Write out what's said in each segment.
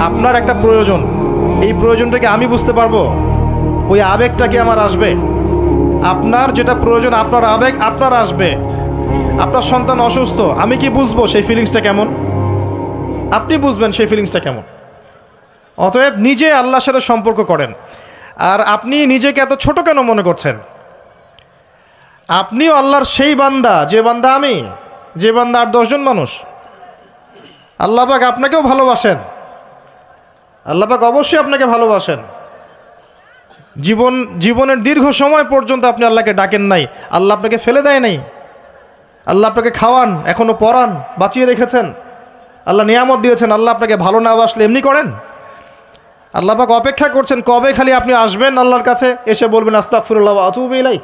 আপনার একটা প্রয়োজন। এই প্রয়োজনটাকে আমি বুঝতে পারব। ওই আবেগটা কি আমার আসবে? আপনার যেটা প্রয়োজন, আপনার আবেগ আপনার আসবে। আপনার সন্তান অসুস্থ, আমি কি বুঝব সেই ফিলিংসটা কেমন? আপনি বুঝবেন সেই ফিলিংসটা কেমন। অতএব নিজে আল্লাহর সাথে সম্পর্ক করেন। আর আপনি নিজেকে এত ছোট কেন মনে করছেন? আপনিও আল্লাহর সেই বান্দা, যে বান্দা আমি, যে বান্দা আর দশজন মানুষ। আল্লাহবাক আপনাকেও ভালোবাসেন। আল্লাহবাক অবশ্যই আপনাকে ভালোবাসেন। জীবন, জীবনের দীর্ঘ সময় পর্যন্ত আপনি আল্লাহকে ডাকেন নাই। আল্লাহ আপনাকে ফেলে দেয় নাই। আল্লাহ আপনাকে খাওয়ান, এখনও পড়ান বাঁচিয়ে রেখেছেন। আল্লাহ নিয়ামত দিয়েছেন, আল্লাহ আপনাকে ভালো না বাসলে এমনি করেন। আল্লাহ পাক অপেক্ষা করছেন, কবে খালি আপনি আসবেন আল্লাহর কাছে? এসে বলবেন আস্তাফুরুল্লাহ আতুব ইলাই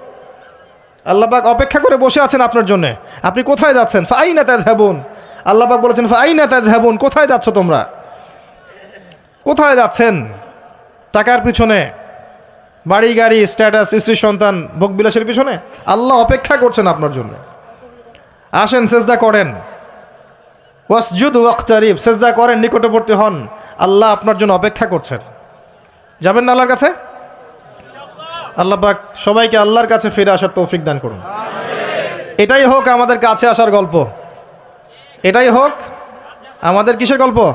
আল্লাহ পাক অপেক্ষা করে বসে আছেন আপনার জন্য। আপনি কোথায় যাচ্ছেন? ফাই না তাই ধ্যাবুন আল্লাহ পাক বলেছেন ফাই না তাই ধ্যাবুন কোথায় যাচ্ছ তোমরা? কোথায় যাচ্ছেন? টাকার পিছনে। বাড়ি, গাড়ি স্ট্যাটাস স্ত্রী, সন্তান ভোগবিলাসের পিছনে? আল্লাহ অপেক্ষা করছেন আপনার জন্য। আসেন, সেজদা করেন। ওয়াসজুদ ওয়াক্তারিব, সেজদা করেন, নিকটবর্তী হন। আল্লাহ আপনার জন্য অপেক্ষা করছেন। যাবেন না আল্লাহর কাছে? আল্লাহ পাক সবাইকে আল্লাহর কাছে ফিরে আসার তৌফিক দান করুন। এটাই হোক আমাদের কাছে আসার গল্প। এটাই হোক আমাদের কিসের গল্প?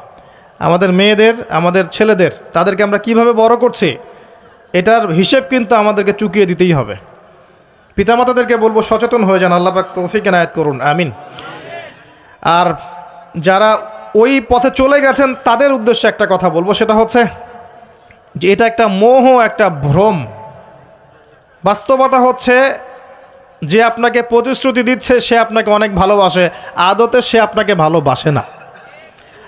আমাদের মেয়েদের, আমাদের ছেলেদের, তাদেরকে আমরা কীভাবে বড় করছি, এটার হিসেব কিন্তু আমাদেরকে চুকিয়ে দিতেই হবে। পিতামাতাদেরকে বলব, সচেতন হয়ে যান, আল্লাহ পাক তৌফিক এনায়েত করুন, আমিন। আর যারা ওই পথে চলে গেছেন, তাদের উদ্দেশ্যে একটা কথা বলব, সেটা হচ্ছে যে এটা একটা মোহ, একটা ভ্রম। বাস্তবতা হচ্ছে যে আপনাকে প্রতিশ্রুতি দিচ্ছে, সে আপনাকে অনেক ভালোবাসে, আদতে সে আপনাকে ভালোবাসে না।